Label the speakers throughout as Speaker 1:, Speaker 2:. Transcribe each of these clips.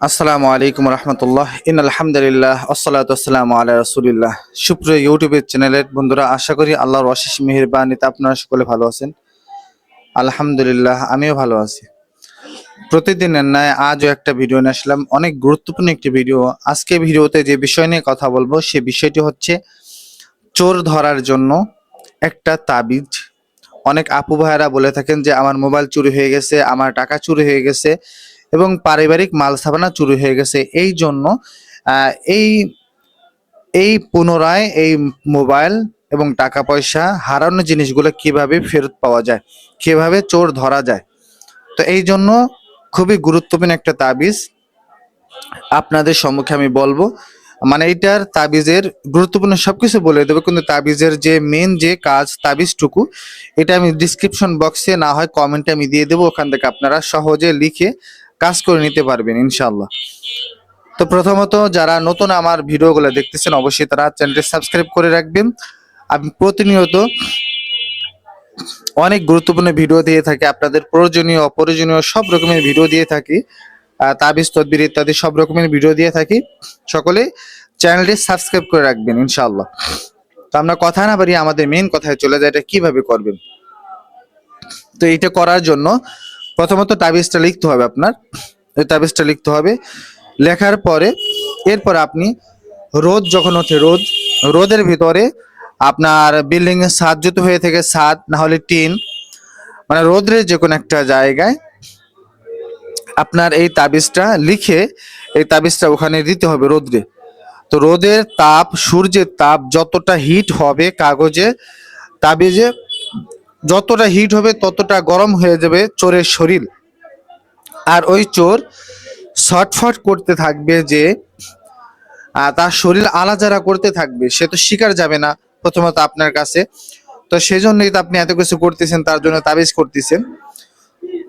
Speaker 1: আসসালামু আলাইকুম রহমতুল্লাহ। ইন আলহামদুলিল্লাহ আসসালাতু আসসালামু আলা রাসূলিল্লাহ। সুপ্রিয় ইউটিউবের চ্যানেলের বন্ধুরা, আশা করি আল্লাহর অশেষ মেহেরবানিতে আপনারা সকলে ভালো আছেন। আলহামদুলিল্লাহ, আমিও ভালো আছি। প্রতিদিনের ন্যায় আজও একটা ভিডিও নিয়ে আসলাম। অনেক গুরুত্বপূর্ণ একটি ভিডিও। আজকে ভিডিওতে যে বিষয় নিয়ে কথা বলব, সে বিষয়টি হচ্ছে চোর ধরার জন্য একটা তাবিজ। অনেক আপু ভাইয়েরা বলে থাকেন যে, আমার মোবাইল চুরি হয়ে গেছে, আমার টাকা চুরি হয়ে গেছে এবং পারিবারিক মাল সাবানা চুরি হয়ে গেছে। এই জন্য এই এই পুনরায় এই মোবাইল এবং টাকা পয়সা হারানো জিনিসগুলো কীভাবে ফেরত পাওয়া যায়, কীভাবে চোর ধরা যায়, তো এই জন্য খুবই গুরুত্বপূর্ণ একটা তাবিজ আপনাদের সম্মুখে আমি বলব। মানে এইটার তাবিজের গুরুত্বপূর্ণ সবকিছু বলে দেবো, কিন্তু তাবিজের যে মেন যে কাজ, তাবিজটুকু, এটা আমি ডিসক্রিপশন বক্সে না হয় কমেন্টে আমি দিয়ে দেবো, ওখান থেকে আপনারা সহজে লিখে কাজ করে নিতে পারবেন ইনশাল্লাহ তো প্রথমত যারা নতুন আমার ভিডিওগুলো দেখতেছেন, অবশ্যই তারা চ্যানেলটি সাবস্ক্রাইব করে রাখবেন। আমি প্রতিনিয়ত অনেক গুরুত্বপূর্ণ ভিডিও দিয়ে থাকি, আপনাদের প্রয়োজনীয়, অপ্রয়োজনীয় সব রকমের ভিডিও দিয়ে থাকি তাবিজ, তদবির ইত্যাদি সব রকমের ভিডিও দিয়ে থাকি। সকলে চ্যানেলটি সাবস্ক্রাইব করে রাখবেন, ইনশাআল্লাহ। তো আমরা কথা না বাড়িয়ে আমাদের মেন কথায় চলে যায় এটা কীভাবে করবেন? তো এটা করার জন্য প্রথমত তাবিজটা লিখতে হবে আপনার। এই তাবিজটা লিখতে হবে। লেখার পরে এরপর আপনি রোদ যখন ওঠে, রোদ, রোদের ভিতরে আপনার বিল্ডিং এর ছাদ যদি হয়ে থাকে ছাদ না হলে টিন মানে রোদ্রের যে কোনো একটা জায়গায় আপনার এই তাবিজটা লিখে এই তাবিজটা ওখানে দিতে হবে রোদ্রে। তো রোদের তাপ, সূর্যের তাপ যতটা হিট হবে কাগজে, তাবিজে যতটা হিট হবে, ততটা গরম হয়ে যাবে চোরের শরীর। আর ওই চোর ছটফট করতে থাকবে যে তার শরীর আলাজারা করতে থাকবে। সে তো শিকার যাবে না, প্রথমত আপনার কাছে। তো সেই জন্যই তো আপনি এত কিছু করতেছেন, তার জন্য তাবিজ করতেছেন।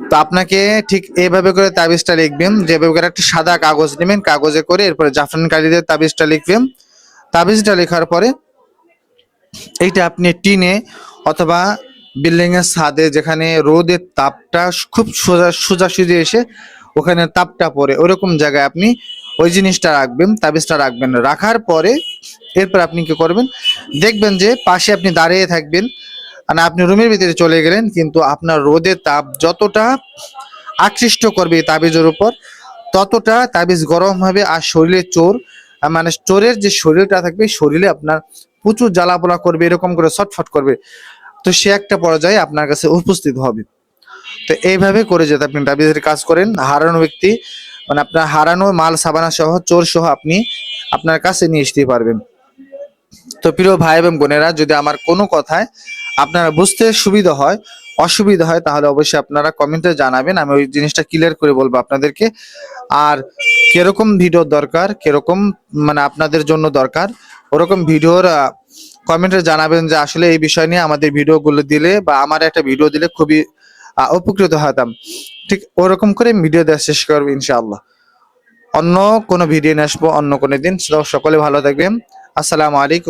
Speaker 1: তো আপনাকে ঠিক এইভাবে করে তাবিজটা লিখবেন, যেভাবে করে একটা সাদা কাগজ নেবেন, কাগজে করে এরপরে জাফরান কালিদের তাবিজটা লিখবেন। তাবিজটা লেখার পরে এইটা আপনি টিনে অথবা বিল্ডিং এর ছাদে যেখানে রোদের তাপটা খুব সোজা সোজাসুজি এসে ওখানে তাপটা পড়ে। ওরকম জায়গায় আপনি ওই জিনিসটা রাখবেন, তাবিজটা রাখবেন। রাখার পরে এরপর আপনি কি করবেন? দেখবেন যে পাশে আপনি দাঁড়িয়ে থাকবেন মানে আপনি রুমের ভিতরে চলে গেলেন, কিন্তু আপনার রোদের তাপ যতটা আকৃষ্ট করবে তাবিজের উপর, ততটা তাবিজ গরম হবে আর শরীরে চোর মানে চোরের যে শরীরটা থাকবে, শরীরে আপনার প্রচুর জ্বালা জ্বালাপোলা করবে, এরকম করে ছটফট করবে। তো সে একটা পর্যায়ে আপনার কাছে উপস্থিত হবে। তো এইভাবে করে যদি আপনি তাবিজের কাজ করেন, হারানো ব্যক্তি মানে আপনার হারানো মাল, সাবানা সহ, চোর সহ আপনি আপনার কাছে নিয়ে আসতে পারবেন। তো প্রিয় ভাই এবং বোনেরা, যদি আমার কোনো কথায় আপনারা বুঝতে সুবিধা হয়, অসুবিধা হয়, তাহলে অবশ্যই আপনারা কমেন্টে জানাবেন, আমি ওই জিনিসটা ক্লিয়ার করে বলব আপনাদেরকে। আর কীরকম ভিডিও দরকার, কীরকম মানে আপনাদের জন্য দরকার, ওরকম ভিডিওর কমেন্টে জানাবেন যে আসলে এই বিষয় নিয়ে আমাদের ভিডিওগুলো দিলে বা আমার একটা ভিডিও দিলে খুবই উপকৃত হতাম। ঠিক ওরকম করে ভিডিও দেওয়া শেষ করব ইনশাআল্লাহ। অন্য কোনো ভিডিও নিয়ে আসব, অন্য কোনো দিন। সকলে ভালো থাকবেন। আসসালামু আলাইকুম।